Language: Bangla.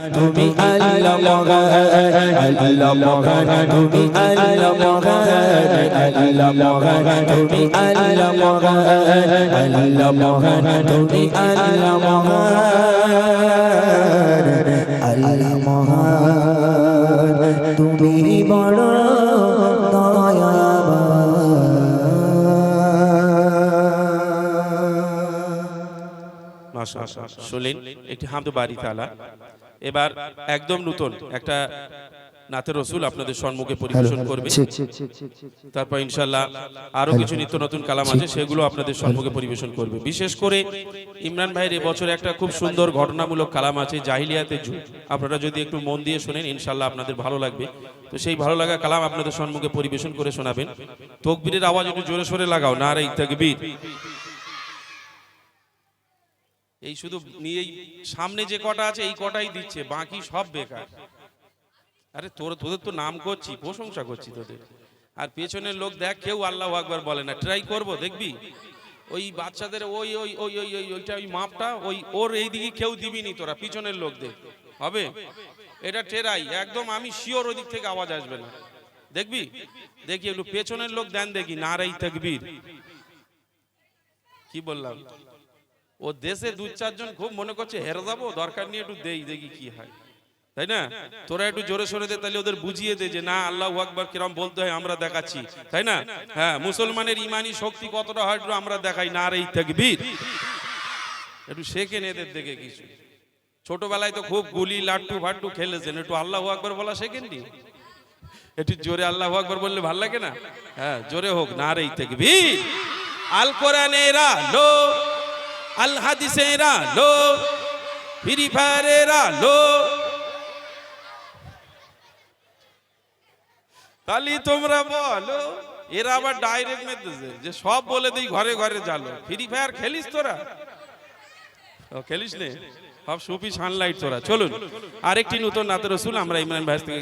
তুমি আল্লাহ মহান আল্লাহ মহান তুমি আল্লাহ মহান আল্লাহ মহান তুমি আল্লাহ মহান আল্লাহ মহান তুমি আল্লাহ মহান আল্লাহ মহান তুমি বড় দয়াবান শুনলেন একটি হামদ বাড়ি তালা এবার একদম নতুন একটা নাথের রসুল আপনাদের সম্মুখে পরিবেশন করবে। তারপর ইনশাল্লাহ আরও কিছু নিত্য নতুন কালাম আছে সেগুলো আপনাদের সম্মুখে পরিবেশন করবে। বিশেষ করে ইমরান ভাইয়ের এবছর একটা খুব সুন্দর ঘটনামূলক কালাম আছে জাহিলিয়াতে যুগ আপনারা যদি একটু মন দিয়ে শোনেন ইনশাল্লাহ আপনাদের ভালো লাগবে। তো সেই ভালো লাগা কালাম আপনাদের সম্মুখে পরিবেশন করে শোনাবেন। তকবীরের আওয়াজ একটু জোরে সোরে লাগাও না রে তকবীর। এই শুধু নিয়েই সামনে যে কটা আছে, এই কটাই দিচ্ছে, বাকি সব বেকার। আরে তোর, তোদের তো নাম করছি, প্রশংসা করছি তোদের। আর পেছনের লোক দেখ, কেউ আল্লাহ আকবার বলে না। ট্রাই করব, দেখবি? ওই বাচ্চাদের ওই ওই ওই ওই ওই, ওইটা ওই মাপটা, ওই, ওর এই দিকে কেউ দিবিনি তোরা, পিছনের লোক দেখ। হবে? এটা টেরাই, একদম আমি শিওর ওই দিক থেকে আওয়াজ আসবে না। দেখবি? দেখি একটু পেছনের লোক দেন দেখি, নারাই তকবীর। কি বললাম? ও দেশে দু চারজন খুব মনে করছে, হেরে যাব, দরকার নিয়ে একটু দেই, দেখি কি হয়। তাই না? তোরা একটু জোরে সোরে দে, তাহলে ওদের বুঝিয়ে দে যে না, আল্লাহ আকবর কিরম বলতে হয়, আমরা দেখাচ্ছি। তাই না? হ্যাঁ মুসলমানের ইমানি শক্তি কতটা হয় একটু আমরা দেখাই, না আর এই থাকবীর একটু শেখেন এদের দেখে কিছু। ছোটবেলায় তো খুব গুলি, লাট্টু ফাট্টু খেলেছেন, একটু আল্লাহ আকবর বলা শেখেননি? একটু জোরে আল্লাহ আকবর বললে ভালো লাগে না? হ্যাঁ জোরে হোক, না আর এই থাকবীর আল কোরআনের আলো। আল হাদিসের আলো ফ্রি ফায়ারের আলো তাহলে তোমরা বলো, এরা আবার ডাইরেক্ট মেতেছে, যে সব বলে দিই, ঘরে ঘরে জালো ফ্রি ফায়ার খেলিস তোরা? খেলিস নে? সব সুপি সানলাইট তোরা। চলুন, আরেকটি নতুন নাতের রসুল আমরা ইমরান ভাই থেকে